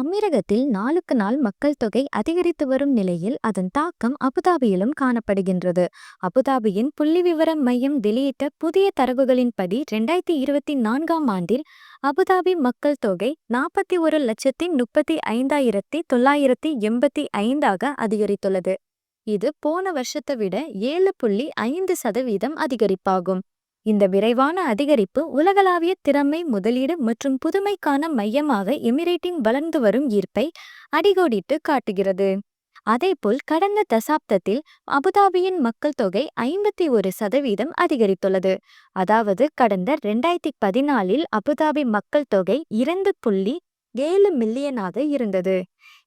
அமீரகத்தில் நாளுக்கு நாள் மக்கள் தொகை அதிகரித்து வரும் நிலையில் அதன் தாக்கம் அபுதாபியிலும் காணப்படுகின்றது. அபுதாபியின் புள்ளிவிவர மையம் வெளியிட்ட புதிய தரவுகளின்படி ரெண்டாயிரத்தி இருபத்தி நான்காம் ஆண்டில் அபுதாபி மக்கள் தொகை நாற்பத்தி ஒரு லட்சத்தி முப்பத்தி ஐந்தாயிரத்தி தொள்ளாயிரத்தி எண்பத்தி ஐந்தாக அதிகரித்துள்ளது. இது போன வருஷத்தை விட ஏழு புள்ளி ஐந்து சதவீதம் அதிகரிப்பாகும். இந்த விரைவான அதிகரிப்பு உலகளாவிய திறமை முதலீடு மற்றும் புதுமைக்கான மையமாக எமிரேட்டின் வளர்ந்து வரும் ஈர்ப்பை அடிகோடிட்டு காட்டுகிறது. அதேபோல் கடந்த தசாப்தத்தில் அபுதாபியின் மக்கள் தொகை ஐம்பத்தி ஒரு சதவீதம் அதிகரித்துள்ளது. அதாவது கடந்த ரெண்டாயிரத்தி பதினாலில் அபுதாபி மக்கள் தொகை இரண்டு புள்ளி ஏழு மில்லியனாக இருந்தது.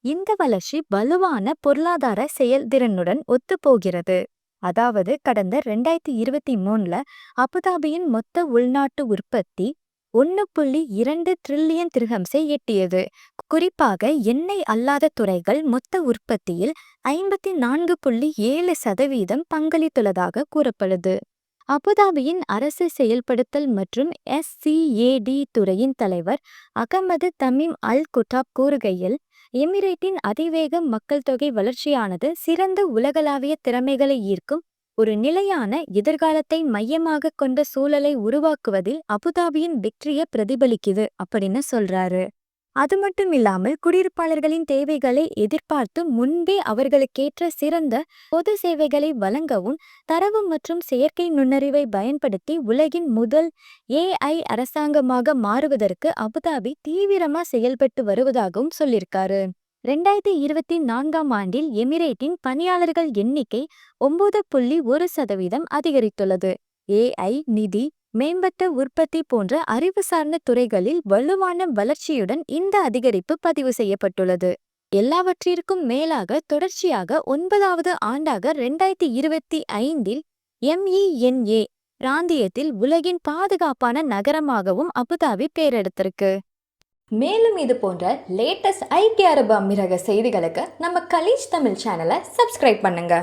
இந்த வளர்ச்சி வலுவான பொருளாதார செயல்திறனுடன் ஒத்துப்போகிறது. அதாவது கடந்த ரெண்டாயிரத்தி இருபத்தி மூணுல அபுதாபியின் மொத்த உள்நாட்டு உற்பத்தி ஒன்று புள்ளி இரண்டு ட்ரில்லியன் திர்ஹம்ஸை எட்டியது. குறிப்பாக எண்ணெய் அல்லாத துறைகள் மொத்த உற்பத்தியில் ஐம்பத்தி நான்கு புள்ளி ஏழு சதவீதம் பங்களித்துள்ளதாக கூறப்படுது. அபுதாபியின் அரசு செயல்படுத்தல் மற்றும் எஸ்சிஏடி துறையின் தலைவர் அகமது தமீம் அல் குட்டாப் கூறுகையில் எமிரேட்டின் அதிவேக மக்கள் தொகை வளர்ச்சியானது சிறந்த உலகளாவிய திறமைகளை ஈர்க்கும் ஒரு நிலையான எதிர்காலத்தை மையமாக கொண்ட சூழலை உருவாக்குவதில் அபுதாபியின் வெற்றியை பிரதிபலிக்குது அப்படின்னு சொல்றாரு. அது மட்டும் இல்லாமல் குடியிருப்பாளர்களின் தேவைகளை எதிர்பார்த்து முன்பே அவர்களுக்கேற்ற சிறந்த பொது சேவைகளை வழங்கவும் தரவு மற்றும் செயற்கை நுண்ணறிவை பயன்படுத்தி உலகின் முதல் ஏஐ அரசாங்கமாக மாறுவதற்கு அபுதாபி தீவிரமா செயல்பட்டு வருவதாகவும் சொல்லியிருக்காரு. ரெண்டாயிரத்தி இருபத்தி நான்காம் ஆண்டில் எமிரேட்டின் பணியாளர்கள் எண்ணிக்கை ஒன்பது புள்ளி ஒரு சதவீதம் அதிகரித்துள்ளது. ஏஐ நிதி மேம்பட்ட உற்பத்தி போன்ற அறிவு சார்ந்த துறைகளில் வலுவான வளர்ச்சியுடன் இந்த அதிகரிப்பு பதிவு செய்யப்பட்டுள்ளது. எல்லாவற்றிற்கும் மேலாக தொடர்ச்சியாக ஒன்பதாவது ஆண்டாக ரெண்டாயிரத்தி இருபத்தி ஐந்தில் எம்இஎன்ஏ பிராந்தியத்தில் உலகின் பாதுகாப்பான நகரமாகவும் அபுதாபி பேரெடுத்திருக்கு. மேலும் இது போன்ற லேட்டஸ்ட் ஐக்கிய அரபு அமீரக செய்திகளுக்கு நம்ம கலீஜ் தமிழ் சேனலை சப்ஸ்கிரைப் பண்ணுங்க.